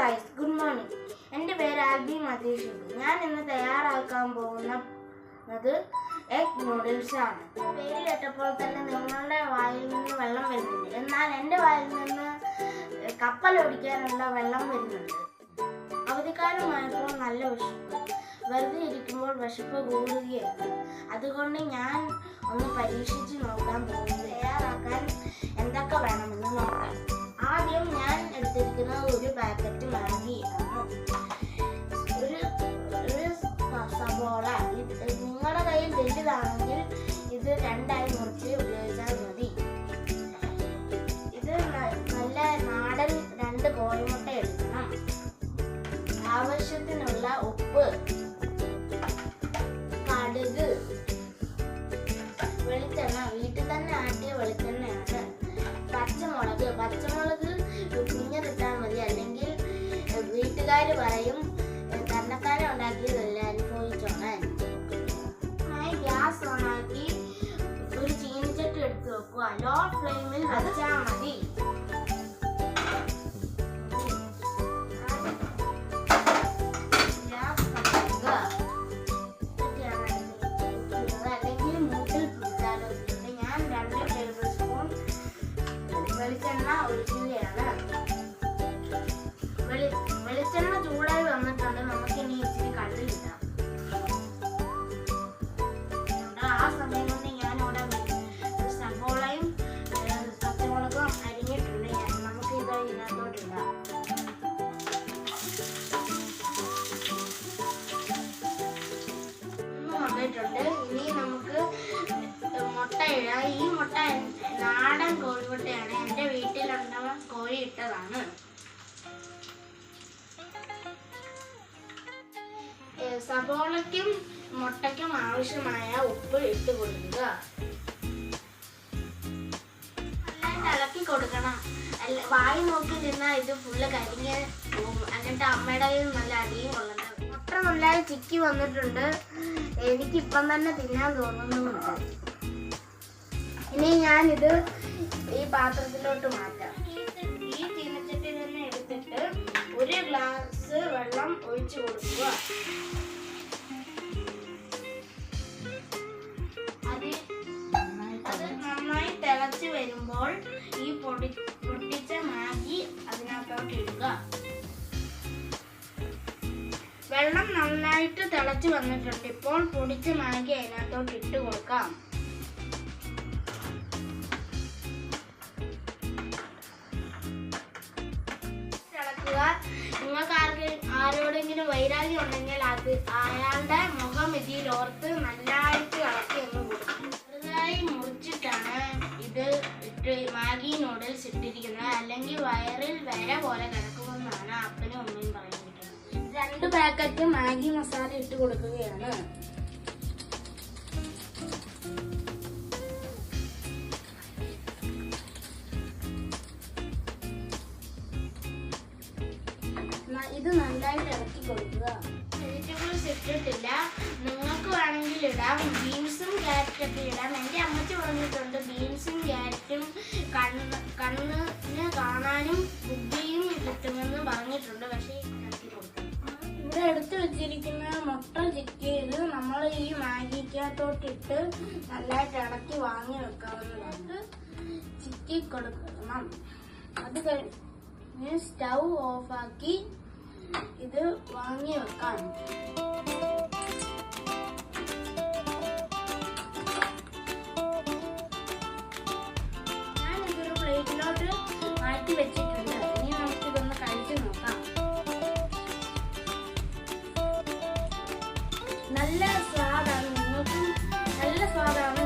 Guys good morning എന്റെ പേര് ആൽബി മതീഷ് ഞാൻ ഇന്ന് തയ്യാറാക്കാൻ പോകുന്നത് എഗ് നൂഡിൽസ് ആണ്. പേര് കേട്ടപ്പോൾ തന്നെ നിങ്ങളുടെ വായിൽ നിന്ന് വെള്ളം വരുന്നുണ്ട്. എന്നാൽ എന്റെ വായിൽ നിന്ന് കപ്പൽ ഓടിക്കാനുള്ള വെള്ളം വരുന്നുണ്ട്. അവധിക്കാലമായപ്പോൾ നല്ല വിശപ്പ്. വെറുതെ ഇരിക്കുമ്പോൾ വിശപ്പ് കൂടുകയാണ് അതുകൊണ്ട് ഞാൻ ഒന്ന് പരീക്ഷിച്ച് നോക്കാൻ പോകുന്നു. രണ്ടായി മുറിച്ച് ഉപയോഗിച്ചാൽ മതി. ഇത് നല്ല നാടൻ രണ്ട് കോഴിമുട്ട എടുക്കണം. ആവശ്യത്തിനുള്ള ഉപ്പ് കടുക് വെളിച്ചെണ്ണ. വീട്ടിൽ തന്നെ ആട്ടിയ വെളിച്ചെണ്ണയാണ്. പച്ചമുളക് പച്ചമുളക് കുഞ്ഞിട്ടാൽ മതി. അല്ലെങ്കിൽ വീട്ടുകാർ പറയും ലോ ഫ്ലെയിമിൽ വെച്ചാൽ മതി ഗ്യാസ് കത്തിക്കുക അല്ലെങ്കിൽ മൂട്ടിൽ പിടിച്ചാലോ ഇതിന്റെ ഞാൻ രണ്ട് ടേബിൾ സ്പൂൺ വെളിച്ചെണ്ണ ഒഴിക്കുകയാണ് വന്നിട്ടുണ്ട് ഇനി നമുക്ക് മുട്ട ഇടാം. ഈ മുട്ട നാടൻ കോഴി മുട്ടയാണ് എന്റെ വീട്ടിലുണ്ടാവാൻ കോഴി ഇട്ടതാണ്. സബോളയ്ക്കും മുട്ടയ്ക്കും ആവശ്യമായ ഉപ്പ് ഇട്ട് കൊടുക്കുക. ഇളക്കി കൊടുക്കണം. വായി നോക്കി നിന്നാൽ ഇത് ഫുള്ള് കരിഞ്ഞ് പോകും. എന്നിട്ട് അമ്മയുടെ നല്ല അടിയും കൊള്ളണം മുട്ട നല്ല ചിക്കി വന്നിട്ടുണ്ട്. എനിക്ക് എനിക്കിപ്പം തന്നെ തിന്നാൻ തോന്നുന്നുണ്ട് ഇനി ഞാനിത് ഈ പാത്രത്തിലോട്ട് മാറ്റാം. ഈ ചീനച്ചട്ടി തന്നെ എടുത്തിട്ട് ഒരു ഗ്ലാസ് വെള്ളം ഒഴിച്ചു കൊടുക്കുക. വരുമ്പോൾ ഈ പൊടി പൊട്ടിച്ച മാഗി അതിനകത്തോട്ട് ഇടുക. വെള്ളം നന്നായിട്ട് തിളച്ച് വന്നിട്ടുണ്ട്. ഇപ്പോൾ പൊടിച്ച മാഗി അതിനകത്തോട്ട് ഇട്ട് കൊടുക്കാം. തിളക്കുക. നിങ്ങൾക്ക് ആർക്ക് ആരോടെങ്കിലും വൈരാഗ്യം ഉണ്ടെങ്കിൽ അത് അയാളുടെ മുഖം ഇതിൽ ഓർത്ത് നന്നായിട്ട് ഇളക്കി ഒന്ന് കൊടുക്കും. ചെറുതായി മുറിച്ചിട്ടാണ് ഇത് ഇട്ട് മാഗി നൂഡിൽസ് ഇട്ടിരിക്കുന്നത്. അല്ലെങ്കിൽ വയറിൽ വര പോലെ കിടക്കുമെന്നാണ് അപ്പനും അമ്മയും പറയുന്നത്. രണ്ട് പാക്കറ്റ് മാഗി മസാല ഇട്ട് കൊടുക്കുകയാണ്. ഇത് നന്നായിട്ട് ഇറക്കി കൊടുക്കുക. വെജിറ്റബിൾസ് ഇട്ടിട്ടില്ല. നിങ്ങൾക്ക് വേണമെങ്കിൽ ഇടാം. ബീൻസും ക്യാരറ്റും ഒക്കെ ഇടാം. എന്റെ അമ്മച്ചി പറഞ്ഞിട്ടുണ്ട് ബീൻസും ക്യാരറ്റും കണ്ണ് കണ്ണിന് കാണാനും ബുദ്ധിയും കിട്ടുമെന്ന് പറഞ്ഞിട്ടുണ്ട്. പക്ഷേ ഇവിടെ എടുത്തു വെച്ചിരിക്കുന്ന മുട്ട ചിക്കിയത് നമ്മൾ ഈ മാഗിക്കകത്തോട്ടിട്ട് നല്ലതായിട്ട് ഇളക്കി വാങ്ങി വെക്കാവുന്നതാണ്. ചിക്കി കൊടുക്കണം അത് കഴിഞ്ഞ് സ്റ്റൗ ഓഫാക്കി ഇത് വാങ്ങി വെക്കാം. ഞാനിതൊരു പ്ലേറ്റിലോട്ട് മാറ്റി വെച്ചിട്ടുണ്ട്. നല്ല സ്വാദാണ്. നിങ്ങൾക്കും നല്ല സ്വാദാണ്.